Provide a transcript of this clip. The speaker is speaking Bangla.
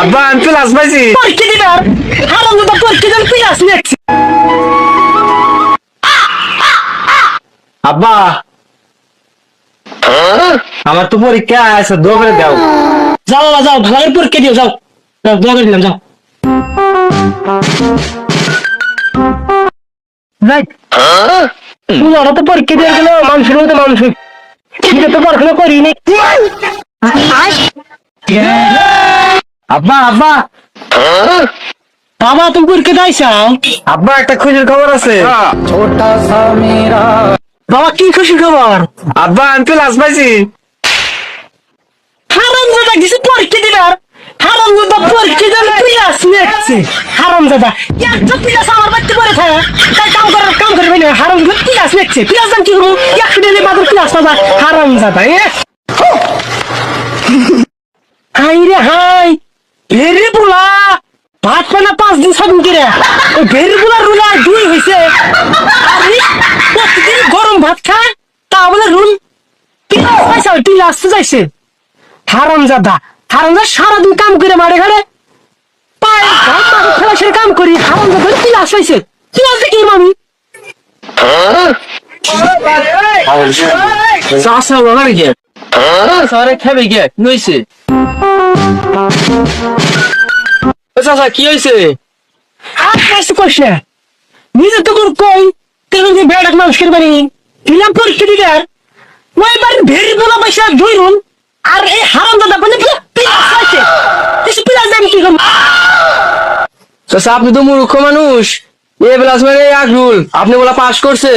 আব্বা আমি প্লাস পাইছি। পরীক্ষা দিবার হারাম দাদা পরীক্ষা দেন পিলাস নিয়েছি। আব্বা আমার তো পরীক্ষা আছে দো করে দাও। যাও যাও ভালো করে পরীক্ষা দিও যাও। যাও, দোয়া করে দিলাম যাও। রাইট ওরা তো পরীক্ষা দিয়ে গেল মানুষের মতো মানুষ। তো পড়াশোনা করিনি। আব্বা আব্বা। বাবা তুমি পরীক্ষা দিয়েছাও? আব্বা একটা খুশির খবর আছে। বাবা কি খুশি খবর? আব্বা আমি প্লাস পাইছি। হারাম দাদা কিছু পরীক্ষা দিবার? হারাম দাদা পরীক্ষা পিলাস হারাম দাদা একটা পিলাস আমার বাড়িতে পড়ে থাকে তাই কাম করার কাম করবে না হারাম দাদা পিলাস দাম কি করব? একশো দিলে বাদর পিলাস পাবা। হারাম দাদা এ! হাই রে হাই! ভেরি বুলা ভাত পানা পাঁচ দিন সাত দিন ওই ভেরি বুলার রুলা দুই হয়েছে আরে প্রতিদিন গরম ভাত খায় তা বলে রুল পিলাস পাইছে পিলাস তো যাইছে হারাম জাদা। হারাম জাদা সারাদিন কাম করে মারে ঘাড়ে পায়ে ঘাম মারে ফেলাসের কাম করি হারাম জাদা পিলাস পাইছে পিলাস দেখি মামি? চাষা বাবা নাকি সারে খাবে গিয়ে কি চাষা কি হয়েছে আর কাজ করিস না। নিজে তো কোন কই তেমন বেড়াক মানুষ করে বাড়ি দিলাম আর। ওই বাড়ি ভেরি বলা পয়সা দুই রুম আর এই হারাম দাদা বলে পিলাস কিছু পিলাস দাম কি করব? চাষা আপনি তো মূর্খ মানুষ। এ প্লাস মানে আকরুল আপনি বলা পাস করছে